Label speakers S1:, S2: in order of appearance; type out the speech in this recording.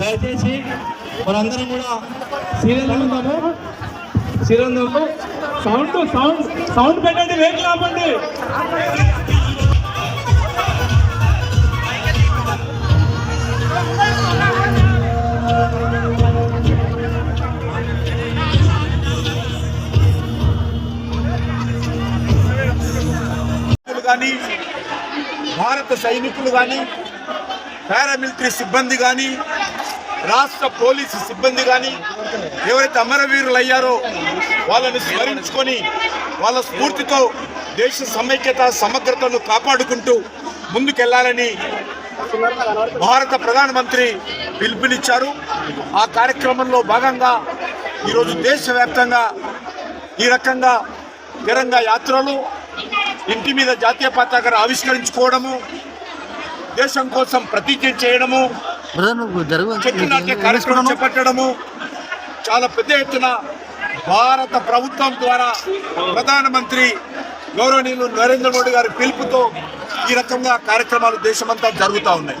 S1: దయచేసి మనందరం కూడా సీరియల్ ఉందాము సీరియల్ సౌండ్ సౌండ్ సౌండ్ పెట్టండి వేట్ ఆపండి.
S2: కానీ భారత సైనికులు కానీ పారామిలిటరీ సిబ్బంది కానీ రాష్ట్ర పోలీసు సిబ్బంది కానీ ఎవరైతే అమరవీరులు అయ్యారో వాళ్ళని స్మరించుకొని వాళ్ళ స్ఫూర్తితో దేశ సమైక్యత సమగ్రతను కాపాడుకుంటూ ముందుకెళ్ళాలని భారత ప్రధానమంత్రి పిలుపునిచ్చారు. ఆ కార్యక్రమంలో భాగంగా ఈరోజు దేశవ్యాప్తంగా ఈ రకంగా తిరంగా యాత్రలు ఇంటి మీద జాతీయ పతాకను ఆవిష్కరించుకోవడము దేశం కోసం ప్రతిజ్ఞ చేయడము చెట్టు నాటే కార్యక్రమం చేపట్టడము చాలా పెద్ద ఎత్తున భారత ప్రభుత్వం ద్వారా ప్రధానమంత్రి గౌరవనీయులు నరేంద్ర మోడీ గారి పిలుపుతో ఈ రకంగా కార్యక్రమాలు దేశమంతా జరుగుతూ ఉన్నాయి.